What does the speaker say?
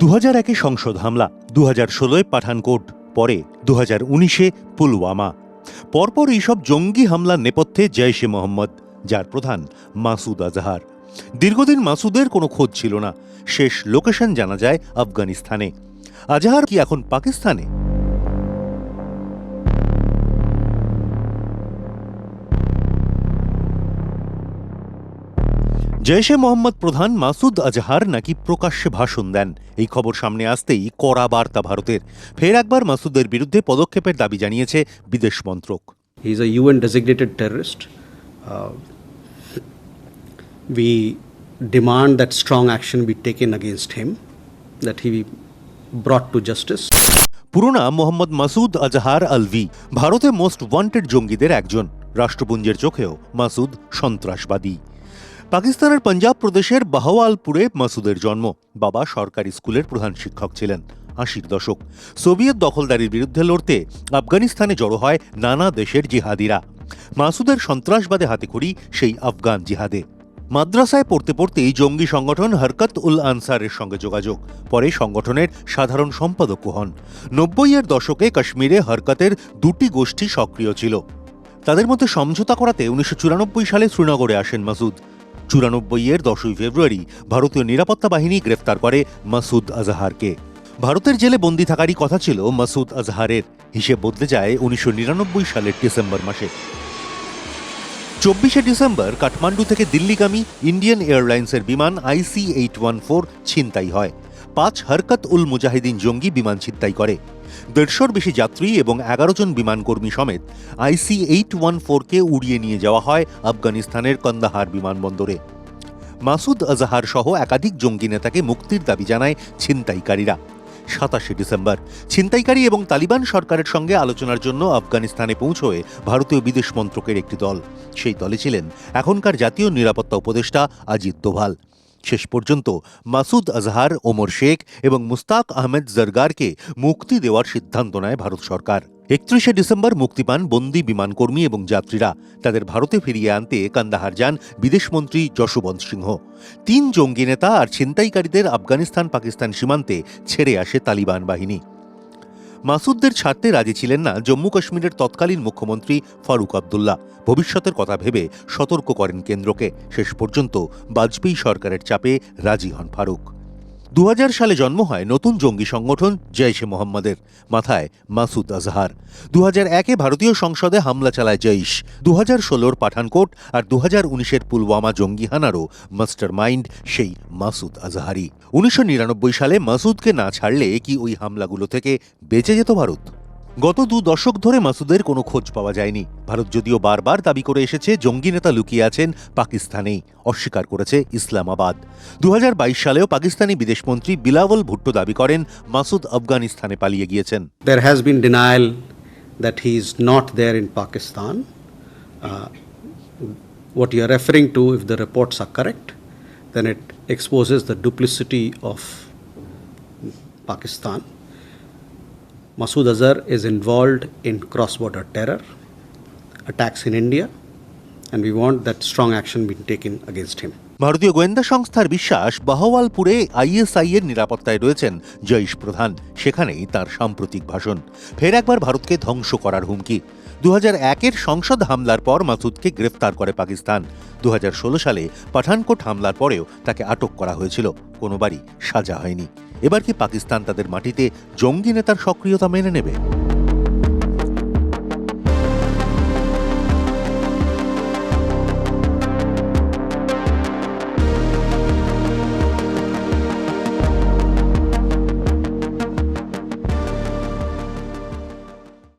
দু হাজার একে সংসদ হামলা দু হাজার ষোলোয় পাঠানকোট, পরে দু হাজার উনিশে পুলওয়ামা। পরপর এইসব জঙ্গি হামলার নেপথ্যে জয়শে মোহাম্মদ, যার প্রধান মাসুদ আজহার। দীর্ঘদিন মাসুদের কোনো খোঁজ ছিল না। শেষ লোকেশন জানা যায় আফগানিস্তানে। আজহার কি এখন পাকিস্তানে? জৈশে মোহাম্মদ প্রধান মাসুদ আজহার নাকি প্রকাশ্যে ভাষণ দেন? এই খবর সামনে আসতেই কড়া বার্তা ভারতের। ফের একবার মাসুদের বিরুদ্ধে পদক্ষেপের দাবি জানিয়েছে বিদেশ মন্ত্রক। He is a UN designated terrorist. Uh, we demand that strong action be taken against him, that he be brought to justice. পুরো নাম মোহাম্মদ মাসুদ আজহার আলভি ভারতে মোস্ট ওয়ান্টেড জঙ্গিদের একজন। রাষ্ট্রপুঞ্জের চোখেও মাসুদ সন্ত্রাসবাদী। পাকিস্তানের পাঞ্জাব প্রদেশের বাহওয়ালপুরে মাসুদের জন্ম। বাবা সরকারি স্কুলের প্রধান শিক্ষক ছিলেন, আশির দশক। সোভিয়েত দখলদারির বিরুদ্ধে লড়তে আফগানিস্তানে জড়ো হয় নানা দেশের জিহাদিরা। মাসুদের সন্ত্রাসবাদে হাতেখড়ি সেই আফগান জিহাদে। মাদ্রাসায় পড়তে পড়তেই জঙ্গি সংগঠন হরকত উল আনসারের সঙ্গে যোগাযোগ। পরে সংগঠনের সাধারণ সম্পাদক হন। নব্বইয়ের দশকে কাশ্মীরে হরকতের দুটি গোষ্ঠী সক্রিয় ছিল। তাদের মধ্যে সমঝোতা করাতে উনিশশো চুরানব্বই সালে শ্রীনগরে আসেন মাসুদ। চুরানব্বইয়ের দশই ফেব্রুয়ারি ভারতীয় নিরাপত্তা বাহিনী গ্রেফতার করে মাসুদ আজহারকে। ভারতের জেলে বন্দী থাকারই কথা ছিল মাসুদ আজহারের। হিসেব বদলে যায় উনিশশো নিরানব্বই সালের ডিসেম্বর মাসে। চব্বিশে ডিসেম্বর কাঠমান্ডু থেকে দিল্লিগামী ইন্ডিয়ান এয়ারলাইন্সের বিমান আইসি এইট ওয়ান ফোর ছিনতাই হয়। পাঁচ হরকত উল মুজাহিদিন জঙ্গি বিমান ছিনতাই করে। দেড়শোর বেশি যাত্রী এবং এগারো জন বিমানকর্মী সমেত আইসি এইট ওয়ান ফোরকে উড়িয়ে নিয়ে যাওয়া হয় আফগানিস্তানের কন্দাহার বিমানবন্দরে। মাসুদ আজহার সহ একাধিক জঙ্গি নেতাকে মুক্তির দাবি জানায় ছিনতাইকারীরা। সাতাশে ডিসেম্বর, ছিনতাইকারী এবং তালিবান সরকারের সঙ্গে আলোচনার জন্য আফগানিস্তানে পৌঁছয় ভারতীয় বিদেশ মন্ত্রকের একটি দল। সেই দলে ছিলেন এখনকার জাতীয় নিরাপত্তা উপদেষ্টা অজিত দোভাল। শেষ পর্যন্ত মাসুদ আজহার, ওমর শেখ এবং মুস্তাক আহমেদ জরগারকে মুক্তি দেওয়ার সিদ্ধান্ত নেয় ভারত সরকার। একত্রিশে ডিসেম্বর মুক্তি পান বন্দি বিমানকর্মী এবং যাত্রীরা। তাদের ভারতে ফিরিয়ে আনতে কান্দাহার যান বিদেশমন্ত্রী যশবন্ত সিংহ। তিন জঙ্গি নেতা আর ছিনতাইকারীদের আফগানিস্তান পাকিস্তান সীমান্তে ছেড়ে আসে তালিবান বাহিনী। মাসুদদের ছাড়তে রাজি ছিলেন না জম্মু কাশ্মীরের তৎকালীন মুখ্যমন্ত্রী ফারুক আবদুল্লাহ। ভবিষ্যতের কথা ভেবে সতর্ক করেন কেন্দ্রকে। শেষ পর্যন্ত বাজপেয়ী সরকারের চাপে রাজি হন ফারুক। দু সালে জন্ম হয় নতুন জঙ্গি সংগঠন জৈশে মোহাম্মদের মাথায় মাসুদ আজহার। দু একে ভারতীয় সংসদে হামলা চালায় জৈশ দু হাজার ষোলোর পাঠানকোট আর দু হাজার উনিশের পুলওয়ামা জঙ্গি হানারও মাস্টার মাইন্ড সেই মাসুদ আজহারি উনিশশো নিরানব্বই সালে মাসুদকে না ছাড়লে কি ওই হামলাগুলো থেকে বেঁচে যেত ভারত। গত দু দশক ধরে মাসুদের কোনো খোঁজ পাওয়া যায়নি। ভারত যদিও বারবার দাবি করে এসেছে, জঙ্গি নেতা লুকিয়ে আছেন পাকিস্তানেই, অস্বীকার করেছে ইসলামাবাদ। দু বাইশ সালেও পাকিস্তানি বিদেশমন্ত্রী বিলাওয়াল ভুট্টো দাবি করেন, মাসুদ আফগানিস্তানে পালিয়ে গিয়েছেন। There has been denial that not there Pakistan what you referring to if the reports are correct then it the duplicity of Pakistan Masood Azhar is involved in cross border terror, attacks in India, and we want that strong action being taken against him. ভারতীয় গোয়েন্দা সংস্থার বিশ্বাস বাহওয়ালপুরে ISI এর নিরাপত্তায় রয়েছেন জৈশ প্রধান সেখানেই তার সাম্প্রতিক ভাষণ ফের একবার ভারতকে ধ্বংস করার হুমকি দু একের সংসদ হামলার পর মাসুদকে গ্রেফতার করে পাকিস্তান। দুহাজার ষোলো সালে পাঠানকোট হামলার পরেও তাকে আটক করা হয়েছিল। কোনোবারই সাজা হয়নি। এবার কি পাকিস্তান তাদের মাটিতে জঙ্গি নেতার সক্রিয়তা মেনে নেবে?